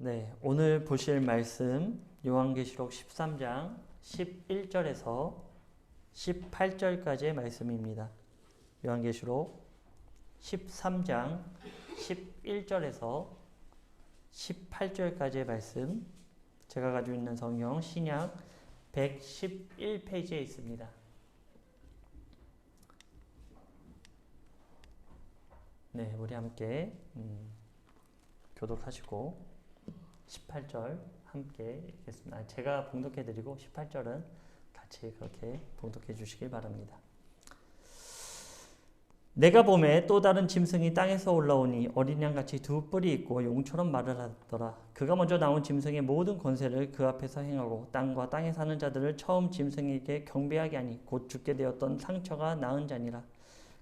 네, 오늘 보실 말씀 요한계시록 13장 11절에서 18절까지의 말씀입니다. 요한계시록 13장 11절에서 18절까지의 말씀 제가 가지고 있는 성경 신약 111페이지에 있습니다. 네, 우리 함께 음, 교독하시고 18절 함께 읽겠습니다. 아, 제가 봉독해 드리고 18절은 같이 그렇게 봉독해 주시길 바랍니다. 내가 봄에 또 다른 짐승이 땅에서 올라오니 어린 양같이 두 뿔이 있고 용처럼 말을 하더라. 그가 먼저 나온 짐승의 모든 권세를 그 앞에서 행하고 땅과 땅에 사는 자들을 처음 짐승에게 경배하게 하니 곧 죽게 되었던 상처가 나은 자니라.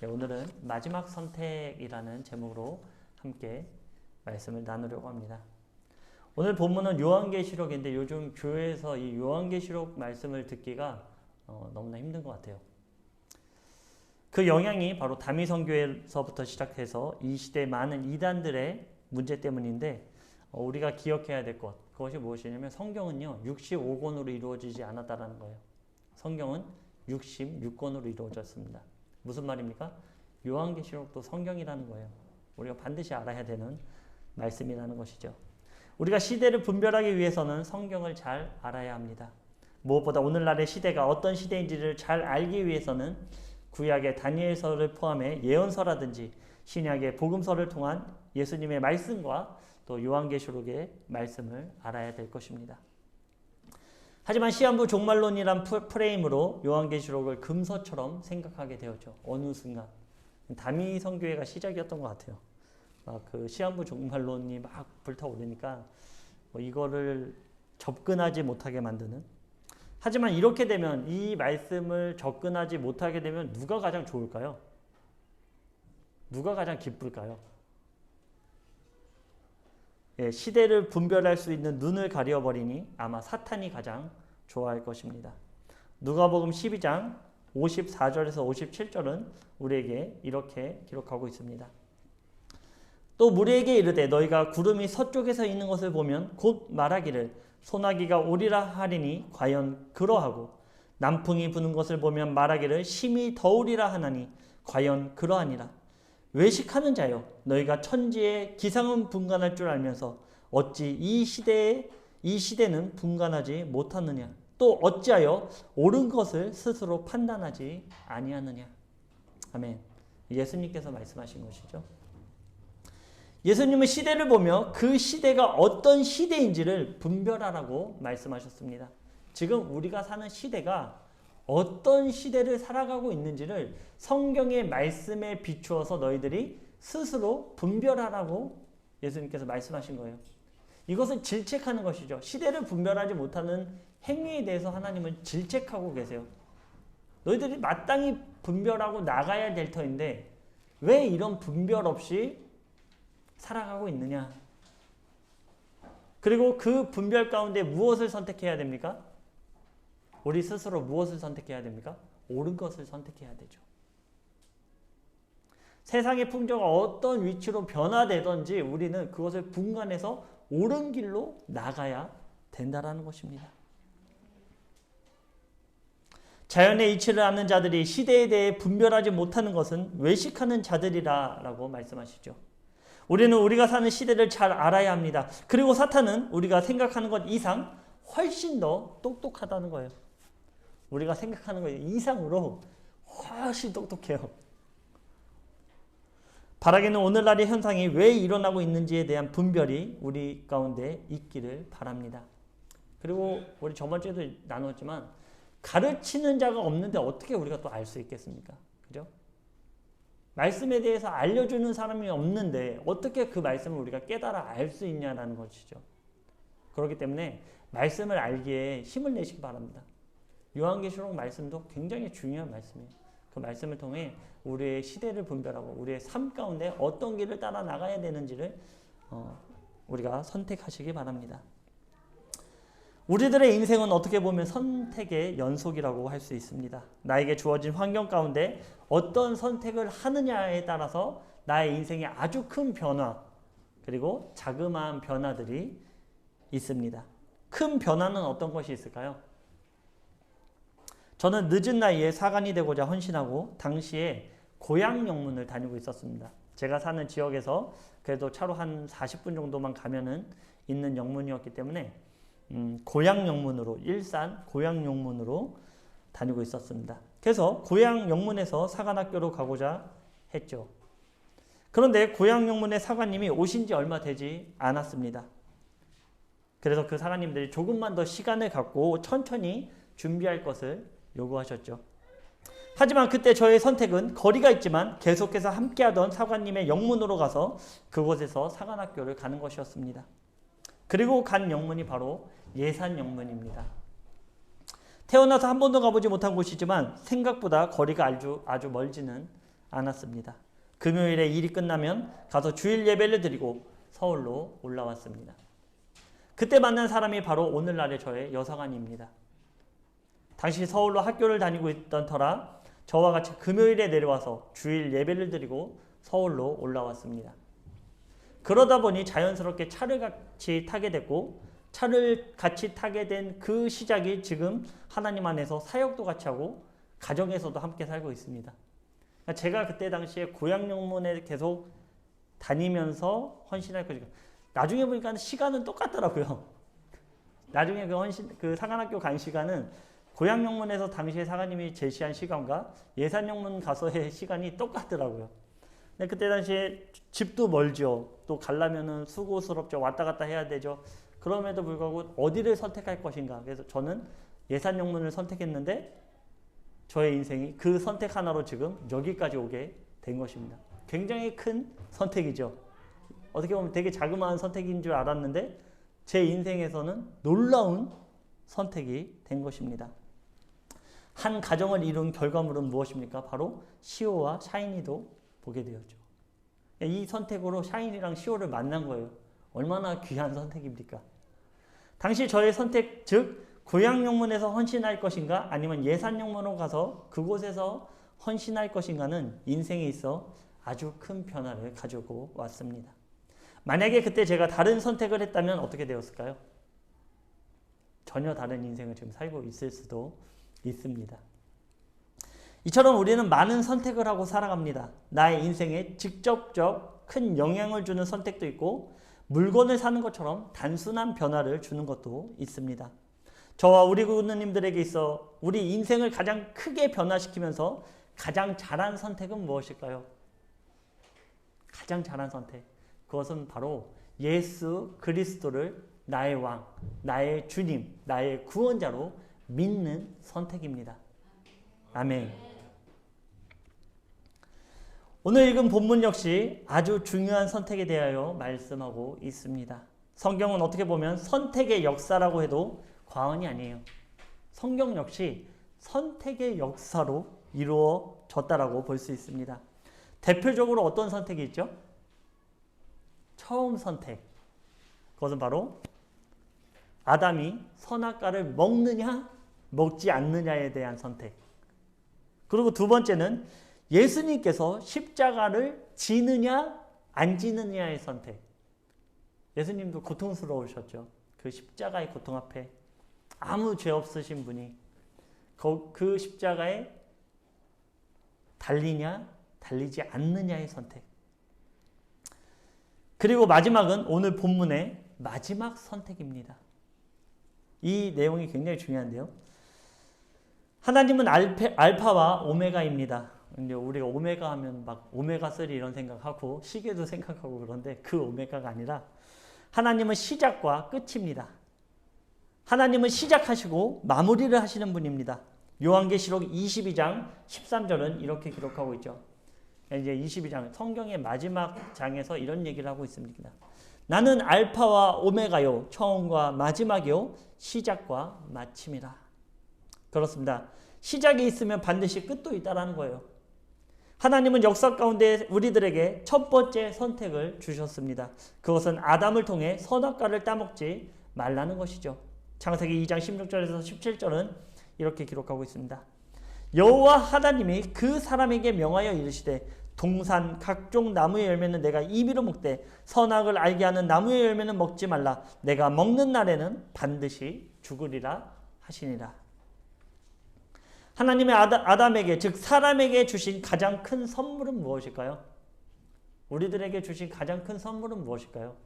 네, 오늘은 마지막 선택이라는 제목으로 함께 말씀을 나누려고 합니다. 오늘 본문은 요한계시록인데 요즘 교회에서 이 요한계시록 말씀을 듣기가 어, 너무나 힘든 것 같아요. 그 영향이 바로 다미성교에서부터 시작해서 이 시대 많은 이단들의 문제 때문인데 어, 우리가 기억해야 될 것 그것이 무엇이냐면 성경은요 65권으로 이루어지지 않았다라는 거예요. 성경은 66권으로 이루어졌습니다. 무슨 말입니까? 요한계시록도 성경이라는 거예요. 우리가 반드시 알아야 되는 말씀이라는 것이죠. 우리가 시대를 분별하기 위해서는 성경을 잘 알아야 합니다. 무엇보다 오늘날의 시대가 어떤 시대인지를 잘 알기 위해서는 구약의 다니엘서를 포함해 예언서라든지 신약의 복음서를 통한 예수님의 말씀과 또 요한계시록의 말씀을 알아야 될 것입니다. 하지만 시한부 종말론이란 프레임으로 요한계시록을 금서처럼 생각하게 되었죠. 어느 순간 다미 성교회가 시작이었던 것 같아요. 막 그 시한부 종말론이 막 불타오르니까 뭐 이거를 접근하지 못하게 만드는. 하지만 이렇게 되면 이 말씀을 접근하지 못하게 되면 누가 가장 좋을까요? 누가 가장 기쁠까요? 예, 시대를 분별할 수 있는 눈을 가려버리니 아마 사탄이 가장 좋아할 것입니다. 누가복음 12장 54절에서 57절은 우리에게 이렇게 기록하고 있습니다. 또 무리에게 이르되 너희가 구름이 서쪽에서 있는 것을 보면 곧 말하기를 소나기가 오리라 하리니 과연 그러하고 남풍이 부는 것을 보면 말하기를 심히 더우리라 하나니 과연 그러하니라 외식하는 자여 너희가 천지의 기상은 분간할 줄 알면서 어찌 이 시대에 이 시대는 분간하지 못하느냐 또 어찌하여 옳은 것을 스스로 판단하지 아니하느냐 아멘 예수님께서 말씀하신 것이죠. 예수님은 시대를 보며 그 시대가 어떤 시대인지를 분별하라고 말씀하셨습니다. 지금 우리가 사는 시대가 어떤 시대를 살아가고 있는지를 성경의 말씀에 비추어서 너희들이 스스로 분별하라고 예수님께서 말씀하신 거예요. 이것은 질책하는 것이죠. 시대를 분별하지 못하는 행위에 대해서 하나님은 질책하고 계세요. 너희들이 마땅히 분별하고 나가야 될 터인데 왜 이런 분별 없이 살아가고 있느냐? 그리고 그 분별 가운데 무엇을 선택해야 됩니까? 우리 스스로 무엇을 선택해야 됩니까? 옳은 것을 선택해야 되죠. 세상의 풍조가 어떤 위치로 변화되든지 우리는 그것을 분간해서 옳은 길로 나가야 된다라는 것입니다. 자연의 이치를 아는 자들이 시대에 대해 분별하지 못하는 것은 외식하는 자들이라라고 말씀하시죠. 우리는 우리가 사는 시대를 잘 알아야 합니다. 그리고 사탄은 우리가 생각하는 것 이상 훨씬 더 똑똑하다는 거예요. 우리가 생각하는 것 이상으로 훨씬 똑똑해요. 바라기는 오늘날의 현상이 왜 일어나고 있는지에 대한 분별이 우리 가운데 있기를 바랍니다. 그리고 우리 저번 주에도 나눴지만 가르치는 자가 없는데 어떻게 우리가 또 알 수 있겠습니까? 그죠? 말씀에 대해서 알려주는 사람이 없는데 어떻게 그 말씀을 우리가 깨달아 알 수 있냐라는 것이죠. 그렇기 때문에 말씀을 알기에 힘을 내시기 바랍니다. 요한계시록 말씀도 굉장히 중요한 말씀이에요. 그 말씀을 통해 우리의 시대를 분별하고 우리의 삶 가운데 어떤 길을 따라 나가야 되는지를 어, 우리가 선택하시기 바랍니다. 우리들의 인생은 어떻게 보면 선택의 연속이라고 할 수 있습니다. 나에게 주어진 환경 가운데 어떤 선택을 하느냐에 따라서 나의 인생에 아주 큰 변화 그리고 자그마한 변화들이 있습니다. 큰 변화는 어떤 것이 있을까요? 저는 늦은 나이에 사관이 되고자 헌신하고 당시에 고향 영문을 다니고 있었습니다. 제가 사는 지역에서 그래도 차로 한 40분 정도만 가면은 있는 영문이었기 때문에 음, 고향 영문으로 일산 고향 영문으로 다니고 있었습니다. 그래서 고향 영문에서 사관학교로 가고자 했죠. 그런데 고향 영문의 사관님이 오신 지 얼마 되지 않았습니다. 그래서 그 사관님들이 조금만 더 시간을 갖고 천천히 준비할 것을 요구하셨죠. 하지만 그때 저의 선택은 거리가 있지만 계속해서 함께하던 사관님의 영문으로 가서 그곳에서 사관학교를 가는 것이었습니다. 그리고 간 영문이 바로 예산 영문입니다. 태어나서 한 번도 가보지 못한 곳이지만 생각보다 거리가 아주, 아주 멀지는 않았습니다. 금요일에 일이 끝나면 가서 주일 예배를 드리고 서울로 올라왔습니다. 그때 만난 사람이 바로 오늘날의 저의 여사관입니다. 당시 서울로 학교를 다니고 있던 터라 저와 같이 금요일에 내려와서 주일 예배를 드리고 서울로 올라왔습니다. 그러다 보니 자연스럽게 차를 같이 타게 됐고 차를 같이 타게 된 그 시작이 지금 하나님 안에서 사역도 같이 하고 가정에서도 함께 살고 있습니다. 제가 그때 당시에 고향 영문에 계속 다니면서 헌신할 거니까 나중에 보니까 시간은 똑같더라고요. 나중에 그 헌신 그 사관학교 간 시간은 고향 영문에서 당시에 사관님이 제시한 시간과 예산 영문 가서의 시간이 똑같더라고요. 근데 그때 당시에 집도 멀죠. 또 가려면은 수고스럽죠. 왔다 갔다 해야 되죠. 그럼에도 불구하고 어디를 선택할 것인가. 그래서 저는 예산 영문을 선택했는데 저의 인생이 그 선택 하나로 지금 여기까지 오게 된 것입니다. 굉장히 큰 선택이죠. 어떻게 보면 되게 자그마한 선택인 줄 알았는데 제 인생에서는 놀라운 선택이 된 것입니다. 한 가정을 이룬 결과물은 무엇입니까? 바로 시오와 샤이니도 보게 되었죠. 이 선택으로 샤이니랑 시오를 만난 거예요. 얼마나 귀한 선택입니까? 당시 저의 선택, 즉 고향 영문에서 헌신할 것인가 아니면 예산 영문으로 가서 그곳에서 헌신할 것인가는 인생에 있어 아주 큰 변화를 가지고 왔습니다. 만약에 그때 제가 다른 선택을 했다면 어떻게 되었을까요? 전혀 다른 인생을 지금 살고 있을 수도 있습니다. 이처럼 우리는 많은 선택을 하고 살아갑니다. 나의 인생에 직접적 큰 영향을 주는 선택도 있고 물건을 사는 것처럼 단순한 변화를 주는 것도 있습니다. 저와 우리 구누님들에게 있어 우리 인생을 가장 크게 변화시키면서 가장 잘한 선택은 무엇일까요? 가장 잘한 선택. 그것은 바로 예수 그리스도를 나의 왕, 나의 주님, 나의 구원자로 믿는 선택입니다. 아멘. 오늘 읽은 본문 역시 아주 중요한 선택에 대하여 말씀하고 있습니다. 성경은 어떻게 보면 선택의 역사라고 해도 과언이 아니에요. 성경 역시 선택의 역사로 이루어졌다라고 볼 수 있습니다. 대표적으로 어떤 선택이 있죠? 처음 선택. 그것은 바로 아담이 선악과를 먹느냐 먹지 않느냐에 대한 선택. 그리고 두 번째는 예수님께서 십자가를 지느냐 안 지느냐의 선택. 예수님도 고통스러우셨죠. 그 십자가의 고통 앞에 아무 죄 없으신 분이 그 십자가에 달리냐 달리지 않느냐의 선택. 그리고 마지막은 오늘 본문의 마지막 선택입니다. 이 내용이 굉장히 중요한데요. 하나님은 알페, 알파와 오메가입니다. 우리가 오메가 하면 막 오메가 3 이런 생각하고 시계도 생각하고 그런데 그 오메가가 아니라 하나님은 시작과 끝입니다. 하나님은 시작하시고 마무리를 하시는 분입니다. 요한계시록 22장 13절은 이렇게 기록하고 있죠. 이제 22장 성경의 마지막 장에서 이런 얘기를 하고 있습니다. 나는 알파와 오메가요 처음과 마지막이요 시작과 마침이라. 그렇습니다. 시작이 있으면 반드시 끝도 있다라는 거예요. 하나님은 역사 가운데 우리들에게 첫 번째 선택을 주셨습니다. 그것은 아담을 통해 선악과를 따먹지 말라는 것이죠. 창세기 2장 16절에서 17절은 이렇게 기록하고 있습니다. 여호와 하나님이 그 사람에게 명하여 이르시되 동산 각종 나무의 열매는 내가 임의로 먹되 선악을 알게 하는 나무의 열매는 먹지 말라 내가 먹는 날에는 반드시 죽으리라 하시니라. 하나님의 아담 에게 즉 사람에게 주신 가장 큰 선물은 무엇일까요? 우리들에게 주신 가장 큰 선물은 무엇일까요?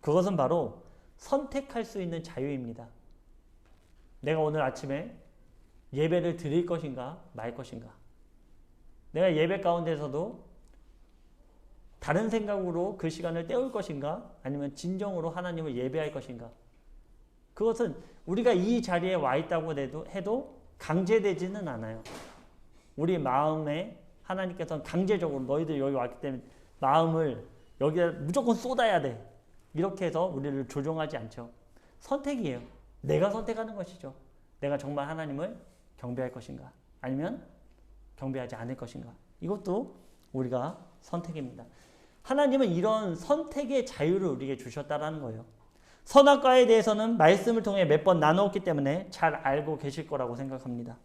그것은 바로 선택할 수 있는 자유입니다. 내가 오늘 아침에 예배를 드릴 것인가 말 것인가. 내가 예배 가운데서도 다른 생각으로 그 시간을 때울 것인가 아니면 진정으로 하나님을 예배할 것인가. 그것은 우리가 이 자리에 와 있다고 해도 강제되지는 않아요. 우리 마음에 하나님께서는 강제적으로 너희들 여기 왔기 때문에 마음을 여기에 무조건 쏟아야 돼. 이렇게 해서 우리를 조종하지 않죠. 선택이에요. 내가 선택하는 것이죠. 내가 정말 하나님을 경배할 것인가? 아니면 경배하지 않을 것인가? 이것도 우리가 선택입니다. 하나님은 이런 선택의 자유를 우리에게 주셨다라는 거예요. 선악과에 대해서는 말씀을 통해 몇 번 나누었기 때문에 잘 알고 계실 거라고 생각합니다.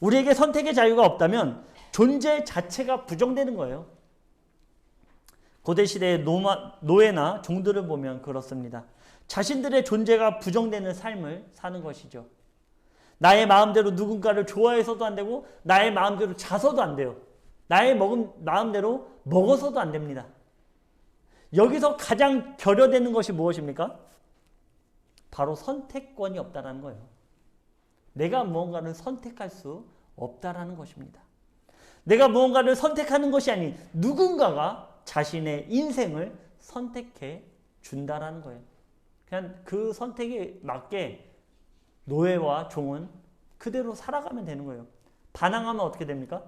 우리에게 선택의 자유가 없다면 존재 자체가 부정되는 거예요. 고대 시대의 노마, 노예나 종들을 보면 그렇습니다. 자신들의 존재가 부정되는 삶을 사는 것이죠. 나의 마음대로 누군가를 좋아해서도 안 되고 나의 마음대로 자서도 안 돼요. 나의 먹은 마음대로 먹어서도 안 됩니다. 여기서 가장 결여되는 것이 무엇입니까? 바로 선택권이 없다라는 거예요. 내가 무언가를 선택할 수 없다라는 것입니다. 내가 무언가를 선택하는 것이 아닌 누군가가 자신의 인생을 선택해 준다라는 거예요. 그냥 그 선택에 맞게 노예와 종은 그대로 살아가면 되는 거예요. 반항하면 어떻게 됩니까?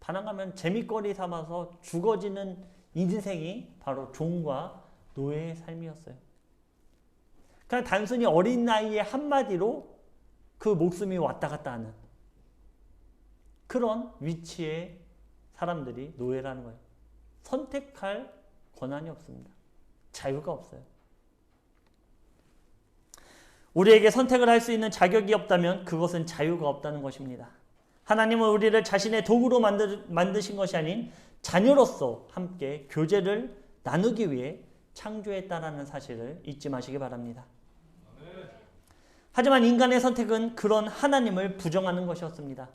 반항하면 재미거리 삼아서 죽어지는 인생이 바로 종과 노예의 삶이었어요. 그냥 단순히 어린 나이에 한마디로 그 목숨이 왔다 갔다 하는 그런 위치의 사람들이 노예라는 거예요. 선택할 권한이 없습니다. 자유가 없어요. 우리에게 선택을 할 수 있는 자격이 없다면 그것은 자유가 없다는 것입니다. 하나님은 우리를 자신의 도구로 만드, 만드신 것이 아닌 자녀로서 함께 교제를 나누기 위해 창조했다라는 사실을 잊지 마시기 바랍니다. 하지만 인간의 선택은 그런 하나님을 부정하는 것이었습니다.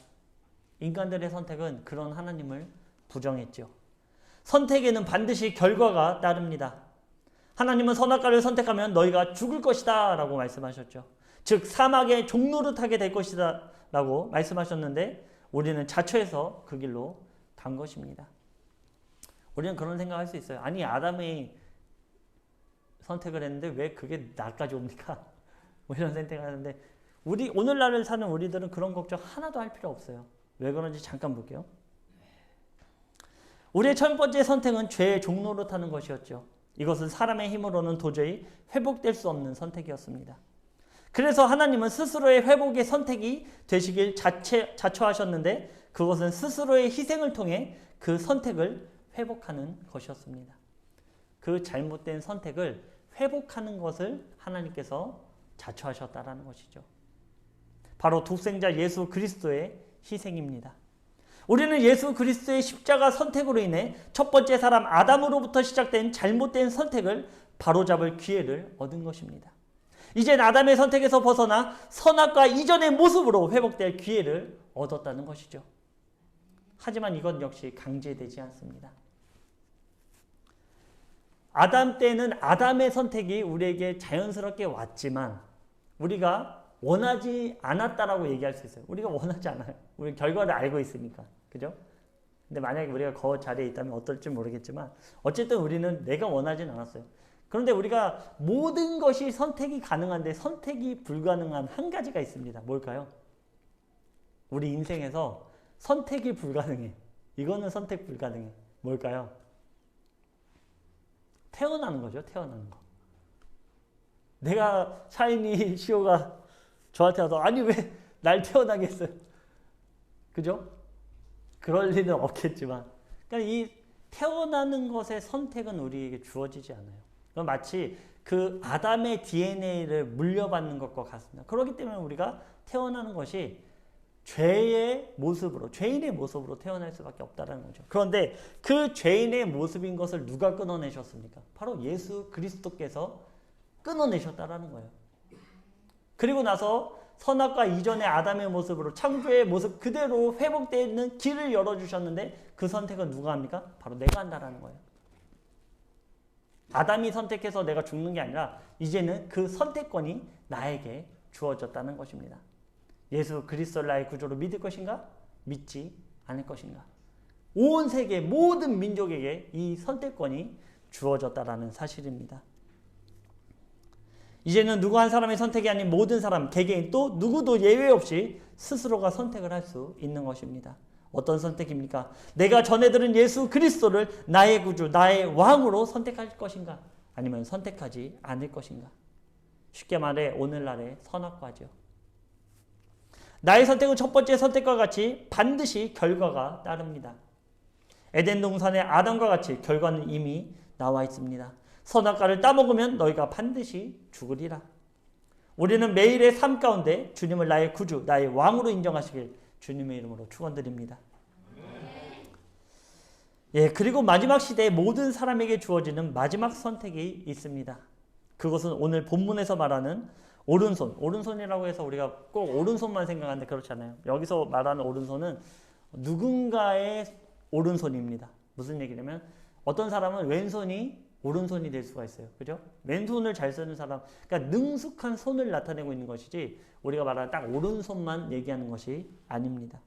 인간들의 선택은 그런 하나님을 부정했죠. 선택에는 반드시 결과가 따릅니다. 하나님은 선악과를 선택하면 너희가 죽을 것이다 라고 말씀하셨죠. 즉 사막의 종로를 타게 될 것이다 라고 말씀하셨는데 우리는 자초해서 그 길로 간 것입니다. 우리는 그런 생각할 수 있어요. 아니 아담이 선택을 했는데 왜 그게 나까지 옵니까? 뭐 이런 선택을 하는데 우리 오늘날을 사는 우리들은 그런 걱정 하나도 할 필요 없어요. 왜 그런지 잠깐 볼게요. 우리의 첫 번째 선택은 죄의 종로로 타는 것이었죠. 이것은 사람의 힘으로는 도저히 회복될 수 없는 선택이었습니다. 그래서 하나님은 스스로의 회복의 선택이 되시길 자체, 자초하셨는데 그것은 스스로의 희생을 통해 그 선택을 회복하는 것이었습니다. 그 잘못된 선택을 회복하는 것을 하나님께서 자초하셨다라는 것이죠. 바로 독생자 예수 그리스도의 희생입니다. 우리는 예수 그리스도의 십자가 선택으로 인해 첫 번째 사람 아담으로부터 시작된 잘못된 선택을 바로잡을 기회를 얻은 것입니다. 이젠 아담의 선택에서 벗어나 선악과 이전의 모습으로 회복될 기회를 얻었다는 것이죠. 하지만 이건 역시 강제되지 않습니다. 아담 때는 아담의 선택이 우리에게 자연스럽게 왔지만 우리가 원하지 않았다라고 얘기할 수 있어요. 우리가 원하지 않아요. 우리 결과를 알고 있으니까. 그죠? 근데 만약에 우리가 그 자리에 있다면 어떨지 모르겠지만 어쨌든 우리는 내가 원하진 않았어요. 그런데 우리가 모든 것이 선택이 가능한데 선택이 불가능한 한 가지가 있습니다. 뭘까요? 우리 인생에서 선택이 불가능해. 이거는 선택 불가능해. 뭘까요? 태어나는 거죠. 태어나는 거. 내가 샤이니 시오가 저한테 와서 아니 왜 날 태어나게 했어요? 그죠? 그럴 리는 없겠지만 그러니까 이 태어나는 것의 선택은 우리에게 주어지지 않아요. 그건 마치 그 아담의 DNA를 물려받는 것과 같습니다. 그렇기 때문에 우리가 태어나는 것이 죄의 모습으로, 죄인의 모습으로 태어날 수밖에 없다는 거죠. 그런데 그 죄인의 모습인 것을 누가 끊어내셨습니까? 바로 예수 그리스도께서 끊어내셨다라는 거예요. 그리고 나서 선악과 이전의 아담의 모습으로 창조의 모습 그대로 회복되는 길을 열어주셨는데 그 선택은 누가 합니까? 바로 내가 한다라는 거예요. 아담이 선택해서 내가 죽는 게 아니라 이제는 그 선택권이 나에게 주어졌다는 것입니다. 예수 그리스도를 나의 구조로 믿을 것인가? 믿지 않을 것인가? 온 세계 모든 민족에게 이 선택권이 주어졌다라는 사실입니다. 이제는 누구 한 사람의 선택이 아닌 모든 사람, 개개인 또 누구도 예외 없이 스스로가 선택을 할 수 있는 것입니다. 어떤 선택입니까? 내가 전해 들은 예수 그리스도를 나의 구주, 나의 왕으로 선택할 것인가? 아니면 선택하지 않을 것인가? 쉽게 말해 오늘날의 선악과죠. 나의 선택은 첫 번째 선택과 같이 반드시 결과가 따릅니다. 에덴 동산의 아담과 같이 결과는 이미 나와 있습니다. 선악과를 따먹으면 너희가 반드시 죽으리라. 우리는 매일의 삶 가운데 주님을 나의 구주, 나의 왕으로 인정하시길 주님의 이름으로 축원드립니다. 예, 그리고 마지막 시대에 모든 사람에게 주어지는 마지막 선택이 있습니다. 그것은 오늘 본문에서 말하는 오른손, 오른손이라고 해서 우리가 꼭 오른손만 생각하는데 그렇지 않아요. 여기서 말하는 오른손은 누군가의 오른손입니다. 무슨 얘기냐면 어떤 사람은 왼손이 오른손이 될 수가 있어요. 그죠? 왼손을 잘 쓰는 사람, 그러니까 능숙한 손을 나타내고 있는 것이지 우리가 말하는 딱 오른손만 얘기하는 것이 아닙니다.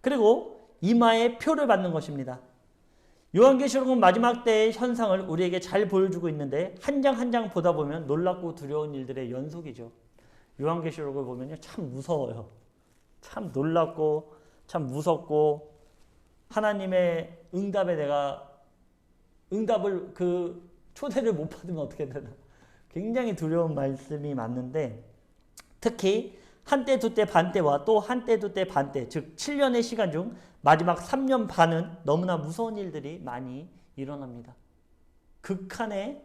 그리고 이마에 표를 받는 것입니다. 요한계시록은 마지막 때의 현상을 우리에게 잘 보여주고 있는데 한 장 한 장 보다 보면 놀랍고 두려운 일들의 연속이죠. 요한계시록을 보면요 참 무서워요. 참 놀랍고 참 무섭고 하나님의 응답에 내가 응답을 그 초대를 못 받으면 어떻게 되나 굉장히 두려운 말씀이 맞는데 특히 한때 두 때 반때와 또 한때 두 때 반때 즉 7년의 시간 중 마지막 3년 반은 너무나 무서운 일들이 많이 일어납니다. 극한의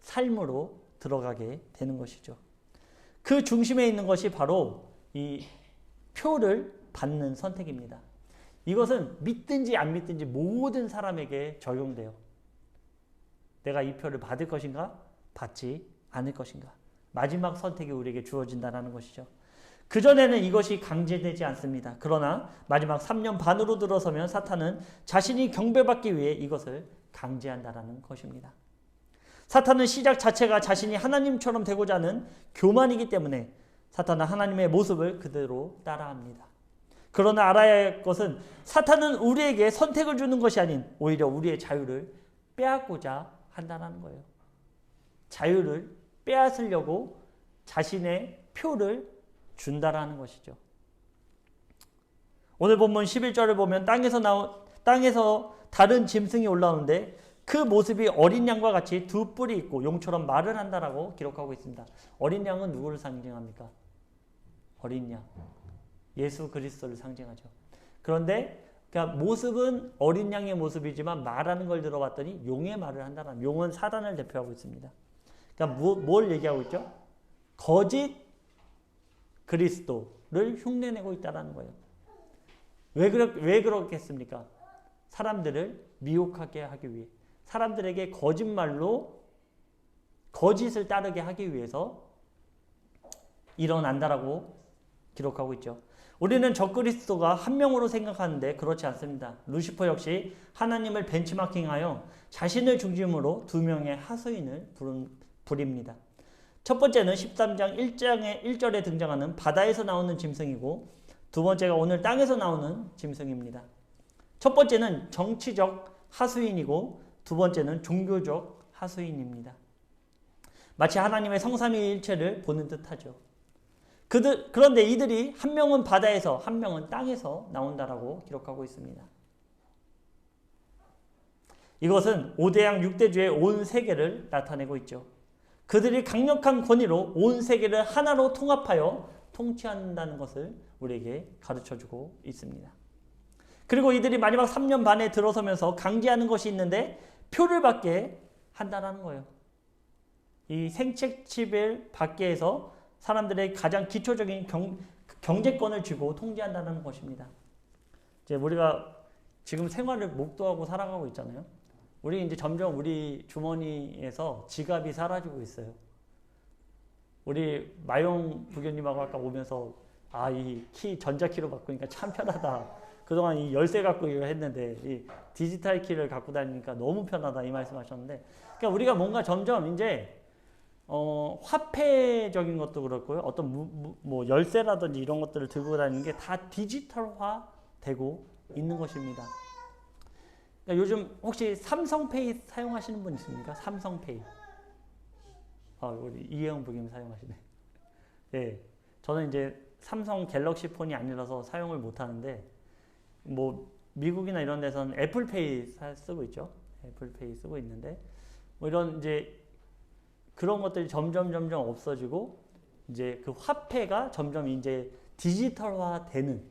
삶으로 들어가게 되는 것이죠. 그 중심에 있는 것이 바로 이 표를 받는 선택입니다. 이것은 믿든지 안 믿든지 모든 사람에게 적용돼요. 내가 이 표를 받을 것인가? 받지 않을 것인가? 마지막 선택이 우리에게 주어진다는 것이죠. 그전에는 이것이 강제되지 않습니다. 그러나 마지막 3년 반으로 들어서면 사탄은 자신이 경배받기 위해 이것을 강제한다라는 것입니다. 사탄은 시작 자체가 자신이 하나님처럼 되고자 하는 교만이기 때문에 사탄은 하나님의 모습을 그대로 따라합니다. 그러나 알아야 할 것은 사탄은 우리에게 선택을 주는 것이 아닌 오히려 우리의 자유를 빼앗고자 한다는 거예요. 자유를 빼앗으려고 자신의 표를 준다라는 것이죠. 오늘 본문 11절을 보면 땅에서 나온 땅에서 다른 짐승이 올라오는데 그 모습이 어린 양과 같이 두 뿔이 있고 용처럼 말을 한다라고 기록하고 있습니다. 어린 양은 누구를 상징합니까? 어린 양. 예수 그리스도를 상징하죠. 그런데 그러니까 모습은 어린 양의 모습이지만 말하는 걸 들어봤더니 용의 말을 한다는 용은 사단을 대표하고 있습니다. 그러니까 뭐, 뭘 얘기하고 있죠? 거짓 그리스도를 흉내내고 있다는 거예요. 왜, 그렇, 왜 그렇겠습니까? 사람들을 미혹하게 하기 위해. 사람들에게 거짓말로 거짓을 따르게 하기 위해서 일어난다라고 기록하고 있죠. 우리는 적그리스도가 한 명으로 생각하는데 그렇지 않습니다. 루시퍼 역시 하나님을 벤치마킹하여 자신의 중심으로 두 명의 하수인을 부립니다. 첫 번째는 13장 1장의 1절에 등장하는 바다에서 나오는 짐승이고 두 번째가 오늘 땅에서 나오는 짐승입니다. 첫 번째는 정치적 하수인이고 두 번째는 종교적 하수인입니다. 마치 하나님의 성삼위일체를 보는 듯하죠. 그들 그런데 이들이 한 명은 바다에서 한 명은 땅에서 나온다라고 기록하고 있습니다. 이것은 오대양 6대주의 온 세계를 나타내고 있죠. 그들이 강력한 권위로 온 세계를 하나로 통합하여 통치한다는 것을 우리에게 가르쳐 주고 있습니다. 그리고 이들이 마지막 3년 반에 들어서면서 강제하는 것이 있는데 표를 받게 한다는 거예요. 이 생책집을 밖에서 사람들의 가장 기초적인 경, 경제권을 쥐고 통제한다는 것입니다. 이제 우리가 지금 생활을 목도하고 살아가고 있잖아요. 우리 이제 점점 우리 주머니에서 지갑이 사라지고 있어요. 우리 마용 부교님하고 아까 오면서 아 이 키 전자키로 바꾸니까 참 편하다. 그동안 이 열쇠 갖고 이거 했는데 이 디지털 키를 갖고 다니니까 너무 편하다 이 말씀하셨는데 그러니까 우리가 뭔가 점점 이제 어, 화폐적인 것도 그렇고요. 어떤 무, 무, 뭐 열쇠라든지 이런 것들을 들고 다니는 게 다 디지털화 되고 있는 것입니다. 그러니까 요즘 혹시 삼성페이 사용하시는 분 있습니까? 삼성페이. 아, 우리 이혜영 부님 사용하시네. 예. 저는 이제 삼성 갤럭시 폰이 아니라서 사용을 못 하는데 뭐 미국이나 이런 데서는 애플페이 쓰고 있죠. 애플페이 쓰고 있는데 뭐 이런 이제 그런 것들이 점점 점점 없어지고 이제 그 화폐가 점점 이제 디지털화되는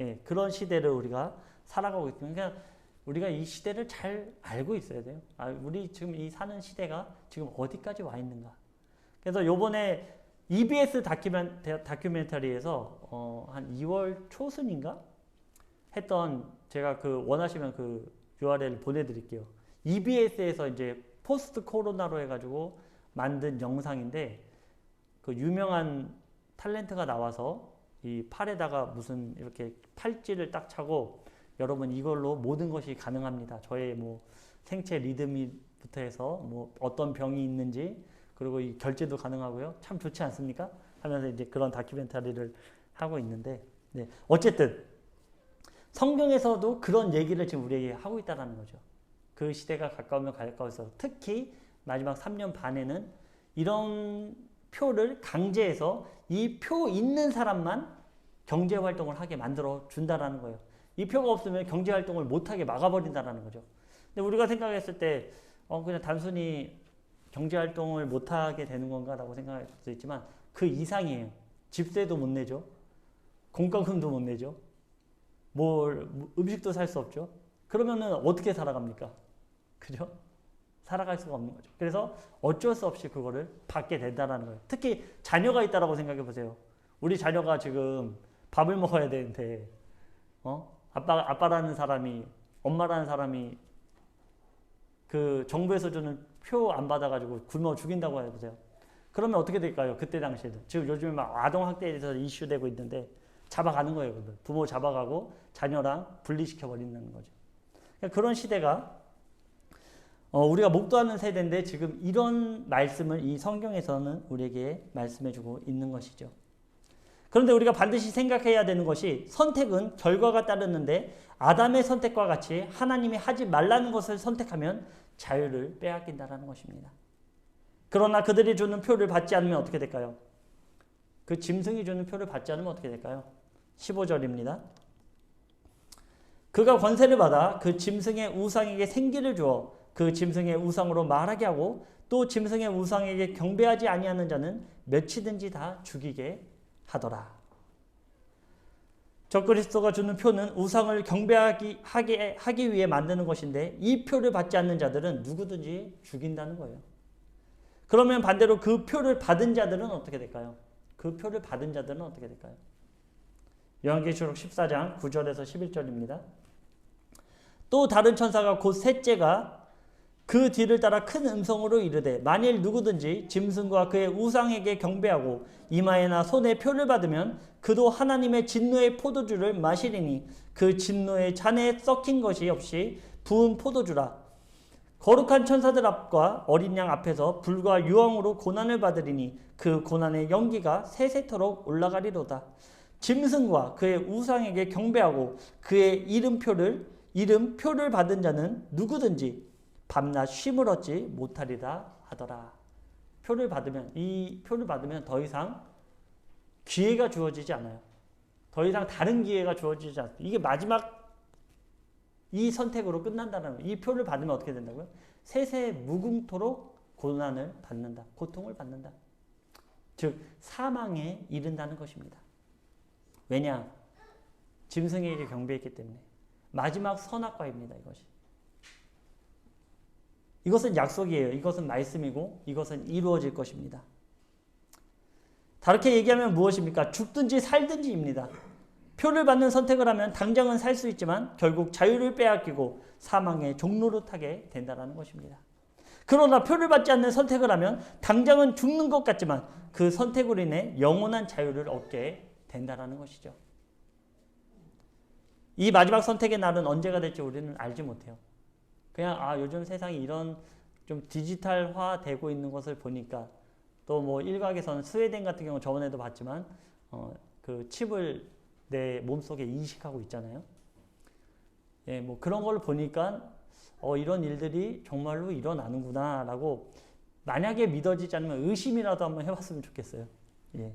예, 그런 시대를 우리가 살아가고 있습니다. 그러니까 우리가 이 시대를 잘 알고 있어야 돼요. 아, 우리 지금 이 사는 시대가 지금 어디까지 와 있는가. 그래서 요번에 EBS 다큐멘, 다큐멘터리 에서 어, 한 2월 초순인가 했던 제가 그 원하시면 그 URL 보내드릴게요. EBS에서 이제 포스트 코로나로 해가지고 만든 영상인데 그 유명한 탤런트가 나와서 이 팔에다가 무슨 이렇게 팔찌를 딱 차고 여러분 이걸로 모든 것이 가능합니다. 저의 뭐 생체 리듬부터 해서 뭐 어떤 병이 있는지 그리고 이 결제도 가능하고요. 참 좋지 않습니까? 하면서 이제 그런 다큐멘터리를 하고 있는데 네. 어쨌든 성경에서도 그런 얘기를 지금 우리에게 하고 있다는 거죠. 그 시대가 가까우면 가까워서 특히 마지막 3년 반에는 이런 표를 강제해서 이 표 있는 사람만 경제 활동을 하게 만들어 준다라는 거예요. 이 표가 없으면 경제 활동을 못 하게 막아버린다라는 거죠. 근데 우리가 생각했을 때 어, 그냥 단순히 경제 활동을 못 하게 되는 건가라고 생각할 수 있지만 그 이상이에요. 집세도 못 내죠. 공과금도 못 내죠. 뭘 음식도 살 수 없죠. 그러면은 어떻게 살아갑니까? 그죠? 살아갈 수가 없는 거죠. 그래서 어쩔 수 없이 그거를 받게 된다는 거예요. 특히 자녀가 있다라고 생각해 보세요. 우리 자녀가 지금 밥을 먹어야 되는데, 어? 아빠, 아빠라는 사람이, 엄마라는 사람이 그 정부에서 주는 표 안 받아가지고 굶어 죽인다고 해보세요. 그러면 어떻게 될까요? 그때 당시에도. 지금 요즘에 막 아동 학대에 대해서 이슈되고 있는데 잡아가는 거예요. 그들. 부모 잡아가고 자녀랑 분리시켜 버리는 거죠. 그러니까 그런 시대가 어, 우리가 목도하는 세대인데 지금 이런 말씀을 이 성경에서는 우리에게 말씀해주고 있는 것이죠. 그런데 우리가 반드시 생각해야 되는 것이 선택은 결과가 따르는데 아담의 선택과 같이 하나님이 하지 말라는 것을 선택하면 자유를 빼앗긴다는 것입니다. 그러나 그들이 주는 표를 받지 않으면 어떻게 될까요? 그 짐승이 주는 표를 받지 않으면 어떻게 될까요? 15절입니다. 그가 권세를 받아 그 짐승의 우상에게 생기를 주어 그 짐승의 우상으로 말하게 하고 또 짐승의 우상에게 경배하지 아니하는 자는 몇이든지 다 죽이게 하더라. 적그리스도가 주는 표는 우상을 경배하기 하기, 하기 위해 만드는 것인데 이 표를 받지 않는 자들은 누구든지 죽인다는 거예요. 그러면 반대로 그 표를 받은 자들은 어떻게 될까요? 그 표를 받은 자들은 어떻게 될까요? 요한계시록 14장 9절에서 11절입니다. 또 다른 천사가 곧 셋째가 그 뒤를 따라 큰 음성으로 이르되 만일 누구든지 짐승과 그의 우상에게 경배하고 이마에나 손에 표를 받으면 그도 하나님의 진노의 포도주를 마시리니 그 진노의 잔에 썩힌 것이 없이 부은 포도주라 거룩한 천사들 앞과 어린 양 앞에서 불과 유황으로 고난을 받으리니 그 고난의 연기가 세세토록 올라가리로다. 짐승과 그의 우상에게 경배하고 그의 이름표를 이름표를 받은 자는 누구든지 밤낮 쉼을 얻지 못하리라 하더라. 표를 받으면 이 표를 받으면 더 이상 기회가 주어지지 않아요. 더 이상 다른 기회가 주어지지 않습니다. 이게 마지막 이 선택으로 끝난다는 거예요. 이 표를 받으면 어떻게 된다고요? 세세 무궁토록 고난을 받는다. 고통을 받는다. 즉 사망에 이른다는 것입니다. 왜냐? 짐승에게 경배했기 때문에 마지막 선악과입니다. 이것이. 이것은 약속이에요. 이것은 말씀이고 이것은 이루어질 것입니다. 다르게 얘기하면 무엇입니까? 죽든지 살든지입니다. 표를 받는 선택을 하면 당장은 살 수 있지만 결국 자유를 빼앗기고 사망의 종로로 타게 된다는 것입니다. 그러나 표를 받지 않는 선택을 하면 당장은 죽는 것 같지만 그 선택으로 인해 영원한 자유를 얻게 된다는 것이죠. 이 마지막 선택의 날은 언제가 될지 우리는 알지 못해요. 그냥 아 요즘 세상이 이런 좀 디지털화 되고 있는 것을 보니까 또 뭐 일각에서는 스웨덴 같은 경우 저번에도 봤지만 어, 그 칩을 내 몸속에 인식하고 있잖아요. 예, 뭐 그런 걸 보니까 어, 이런 일들이 정말로 일어나는구나라고 만약에 믿어지지 않으면 의심이라도 한번 해봤으면 좋겠어요. 예.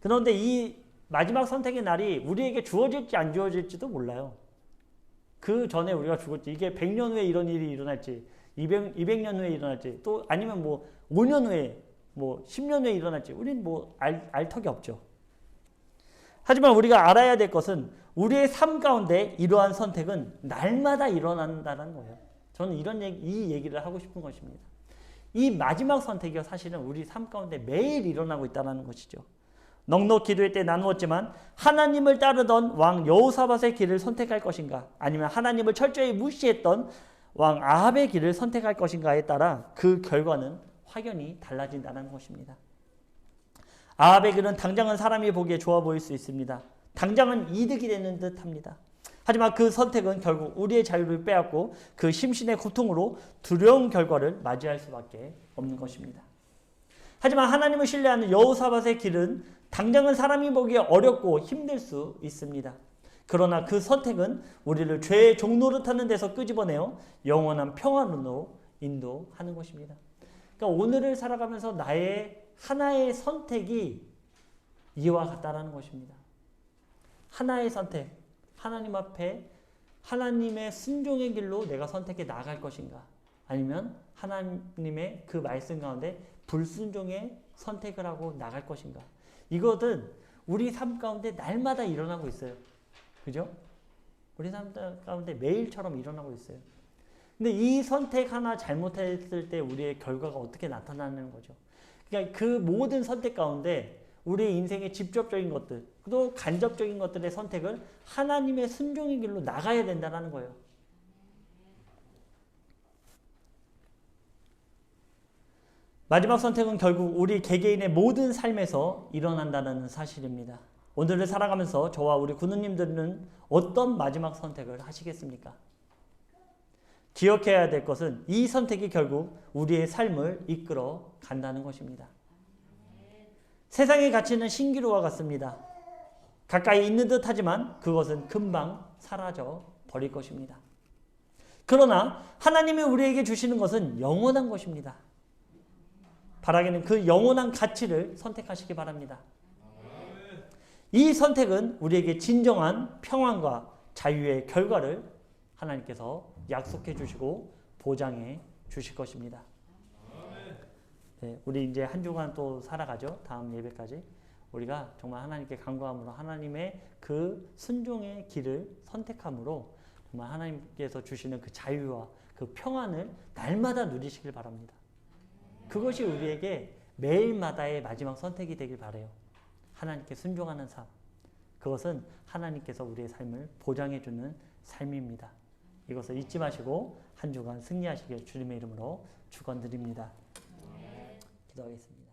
그런데 이 마지막 선택의 날이 우리에게 주어질지 안 주어질지도 몰라요. 그 전에 우리가 죽었지. 이게 100년 후에 이런 일이 일어날지, 200, 200년 후에 일어날지, 또 아니면 뭐 5년 후에, 뭐 10년 후에 일어날지, 우리는 뭐 알, 알 턱이 없죠. 하지만 우리가 알아야 될 것은 우리의 삶 가운데 이러한 선택은 날마다 일어난다는 거예요. 저는 이런 얘기, 이 얘기를 하고 싶은 것입니다. 이 마지막 선택이 사실은 우리 삶 가운데 매일 일어나고 있다는 것이죠. 넉넉 기도회 때 나누었지만 하나님을 따르던 왕 여호사밧의 길을 선택할 것인가 아니면 하나님을 철저히 무시했던 왕 아합의 길을 선택할 것인가에 따라 그 결과는 확연히 달라진다는 것입니다. 아합의 길은 당장은 사람이 보기에 좋아 보일 수 있습니다. 당장은 이득이 되는 듯 합니다. 하지만 그 선택은 결국 우리의 자유를 빼앗고 그 심신의 고통으로 두려운 결과를 맞이할 수밖에 없는 것입니다. 하지만 하나님을 신뢰하는 여호사밧의 길은 당장은 사람이 보기에 어렵고 힘들 수 있습니다. 그러나 그 선택은 우리를 죄의 타는 데서 끄집어내어 영원한 평안으로 인도하는 것입니다. 그러니까 오늘을 살아가면서 나의 하나의 선택이 이와 같다라는 것입니다. 하나의 선택, 하나님 앞에 하나님의 순종의 길로 내가 선택해 나갈 것인가? 아니면 하나님의 그 말씀 가운데 불순종의 선택을 하고 나갈 것인가? 이것은 우리 삶 가운데 날마다 일어나고 있어요. 그죠? 우리 삶 가운데 매일처럼 일어나고 있어요. 근데 이 선택 하나 잘못했을 때 우리의 결과가 어떻게 나타나는 거죠? 그러니까 그 모든 선택 가운데 우리 인생의 직접적인 것들, 또 간접적인 것들의 선택을 하나님의 순종의 길로 나가야 된다는 거예요. 마지막 선택은 결국 우리 개개인의 모든 삶에서 일어난다는 사실입니다. 오늘을 살아가면서 저와 우리 군우님들은 어떤 마지막 선택을 하시겠습니까? 기억해야 될 것은 이 선택이 결국 우리의 삶을 이끌어 간다는 것입니다. 세상의 가치는 신기루와 같습니다. 가까이 있는 듯 하지만 그것은 금방 사라져 버릴 것입니다. 그러나 하나님이 우리에게 주시는 것은 영원한 것입니다. 바라기는 그 영원한 가치를 선택하시기 바랍니다. 이 선택은 우리에게 진정한 평안과 자유의 결과를 하나님께서 약속해 주시고 보장해 주실 것입니다. 네, 우리 이제 한 주간 또 살아가죠. 다음 예배까지. 우리가 정말 하나님께 간구함으로 하나님의 그 순종의 길을 선택함으로 정말 하나님께서 주시는 그 자유와 그 평안을 날마다 누리시길 바랍니다. 그것이 우리에게 매일마다의 마지막 선택이 되길 바래요. 하나님께 순종하는 삶. 그것은 하나님께서 우리의 삶을 보장해 주는 삶입니다. 이것을 잊지 마시고 한 주간 승리하시길 주님의 이름으로 축원드립니다. 기도하겠습니다.